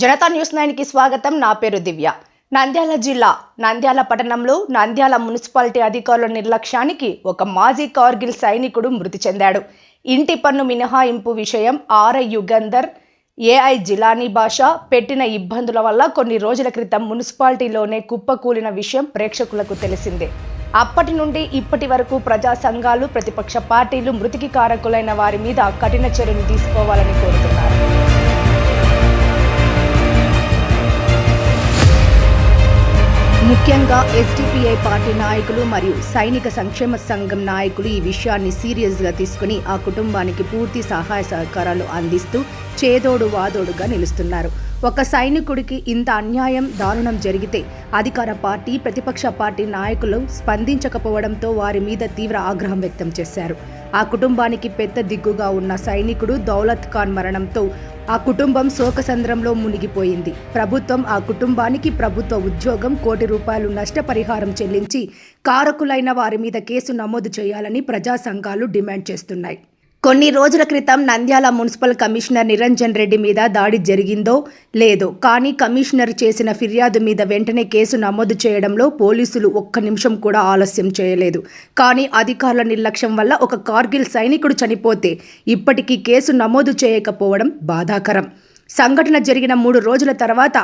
Janata news నైన్కి స్వాగతం. నా పేరు దివ్య. నంద్యాల జిల్లా నంద్యాల పట్టణంలో నంద్యాల మున్సిపాలిటీ అధికారుల నిర్లక్ష్యానికి ఒక మాజీ కార్గిల్ సైనికుడు మృతి చెందాడు. ఇంటి పన్ను మినహాయింపు విషయం ఆర్ఐ యుగంధర్ ఏఐ జిలానీ భాష పెట్టిన ఇబ్బందుల వల్ల కొన్ని రోజుల క్రితం మున్సిపాలిటీలోనే కుప్పకూలిన విషయం ప్రేక్షకులకు తెలిసిందే. అప్పటి నుండి ఇప్పటి వరకు ప్రజా సంఘాలు ప్రతిపక్ష పార్టీలు మృతికి కారకులైన వారి మీద కఠిన చర్యలు తీసుకోవాలని కోరుతున్నారు ముఖ్యంగా ఎస్డిపిఐ పార్టీ నాయకులు మరియు సైనిక సంక్షేమ సంఘం నాయకులు ఈ విషయాన్ని సీరియస్గా తీసుకుని ఆ కుటుంబానికి పూర్తి సహాయ సహకారాలు అందిస్తూ చేదోడు వాదోడుగా నిలుస్తున్నారు. ఒక సైనికుడికి ఇంత అన్యాయం దారుణం జరిగితే అధికార పార్టీ ప్రతిపక్ష పార్టీ నాయకులు స్పందించకపోవడంతో వారి మీద తీవ్ర ఆగ్రహం వ్యక్తం చేశారు. ఆ కుటుంబానికి పెద్ద దిగ్గుగా ఉన్న సైనికుడు దౌలత్ ఖాన్ మరణంతో ఆ కుటుంబం శోకసంద్రంలో మునిగిపోయింది. ప్రభుత్వం ఆ కుటుంబానికి ప్రభుత్వ ఉద్యోగం కోటి రూపాయలు నష్టపరిహారం చెల్లించి కారకులైన వారి మీద కేసు నమోదు చేయాలని ప్రజా సంఘాలు డిమాండ్ చేస్తున్నాయి. కొన్ని రోజుల క్రితం నంద్యాల మున్సిపల్ కమిషనర్ నిరంజన్ రెడ్డి మీద దాడి జరిగిందో లేదో కానీ కమిషనర్ చేసిన ఫిర్యాదు మీద వెంటనే కేసు నమోదు చేయడంలో పోలీసులు ఒక్క నిమిషం కూడా ఆలస్యం చేయలేదు. కానీ అధికారుల నిర్లక్ష్యం వల్ల ఒక కార్గిల్ సైనికుడు చనిపోతే ఇప్పటికీ కేసు నమోదు చేయకపోవడం బాధాకరం. సంఘటన జరిగిన మూడు రోజుల తర్వాత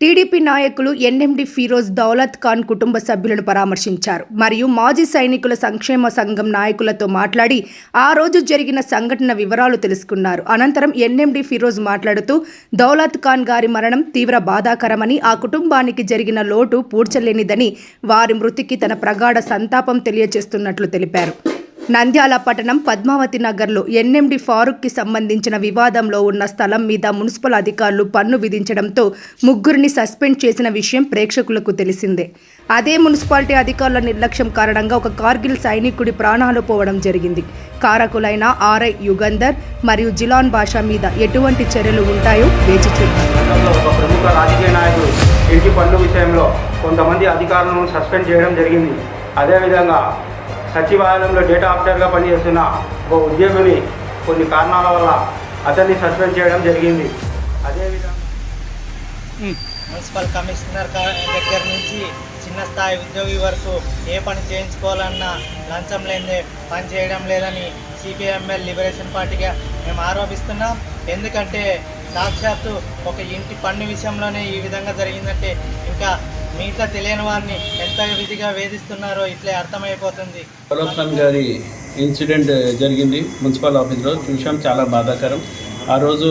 టీడీపీ నాయకులు ఎన్ఎండి ఫిరోజ్ దౌలత్ ఖాన్ కుటుంబ సభ్యులను పరామర్శించారు. మరియు మాజీ సైనికుల సంక్షేమ సంఘం నాయకులతో మాట్లాడి ఆ రోజు జరిగిన సంఘటన వివరాలు తెలుసుకున్నారు. అనంతరం ఎన్ఎండి ఫిరోజ్ మాట్లాడుతూ దౌలత్ ఖాన్ గారి మరణం తీవ్ర బాధాకరమని ఆ కుటుంబానికి జరిగిన లోటు పూడ్చలేనిదని వారి మృతికి తన ప్రగాఢ సంతాపం తెలియజేస్తున్నట్లు తెలిపారు. నంద్యాల పట్టణం పద్మావతి నగర్లో ఎన్ఎండి ఫారూక్కి సంబంధించిన వివాదంలో ఉన్న స్థలం మీద మున్సిపల్ అధికారులు పన్ను విధించడంతో ముగ్గురిని సస్పెండ్ చేసిన విషయం ప్రేక్షకులకు తెలిసిందే. అదే మున్సిపాలిటీ అధికారుల నిర్లక్ష్యం కారణంగా ఒక కార్గిల్ సైనికుడి ప్రాణాలు పోవడం జరిగింది. కారకులైన ఆర్ఐ యుగంధర్ మరియు జిలాన్ భాష మీద ఎటువంటి చర్యలు ఉంటాయో వేచి చూద్దాం. కొంతమంది అధికారులను సస్పెండ్ చేయడం జరిగింది. అదేవిధంగా సచివాలయంలో డేటా ఆఫీసర్గా పనిచేస్తున్న ఒక ఉద్యోగిని కొన్ని కారణాల వల్ల అతన్ని సస్పెండ్ చేయడం జరిగింది. అదేవిధంగా మున్సిపల్ కమిషనర్ దగ్గర నుంచి చిన్న స్థాయి ఉద్యోగి వరకు ఏ పని చేయించుకోవాలన్నా లంచం లేదే పని చేయడం లేదని సిపిఎంఎల్ లిబరేషన్ పార్టీగా మేము ఆరోపిస్తున్నాం. ఎందుకంటే సాక్షాత్తు ఒక ఇంటి పన్ను విషయంలోనే ఈ విధంగా జరిగిందంటే ఇంకా మిగతా తెలియని వారిని ఎంత విధిగా వేధిస్తున్నారో ఇట్లే అర్థమైపోతుంది. సౌరవ్ ఖాన్ గారి ఇన్సిడెంట్ జరిగింది మున్సిపల్ ఆఫీస్లో. చూసాం చాలా బాధాకరం. ఆ రోజు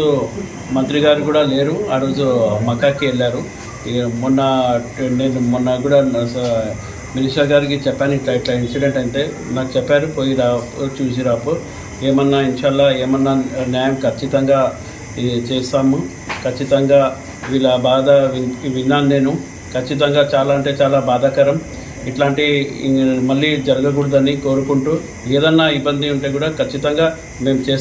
మంత్రి గారు కూడా లేరు. ఆ రోజు మకాకి వెళ్ళారు. మొన్న నేను మొన్న కూడా మినిస్టర్ గారికి చెప్పాను ఇట్లా ఇట్లా ఇన్సిడెంట్ అయితే నాకు చెప్పారు పోయి రా చూసి రాపు. ఏమన్నా ఇన్షాల్లా ఏమన్నా న్యాయం ఖచ్చితంగా చేస్తాము. ఖచ్చితంగా వీళ్ళ బాధ విన్నాను నేను. ఖచ్చితంగా చాలా అంటే చాలా బాధాకరం. ఇట్లాంటి మళ్ళీ జరగకూడదని కోరుకుంటూ ఏదన్నా ఇబ్బంది ఉంటే కూడా ఖచ్చితంగా మేము చేస్తాం.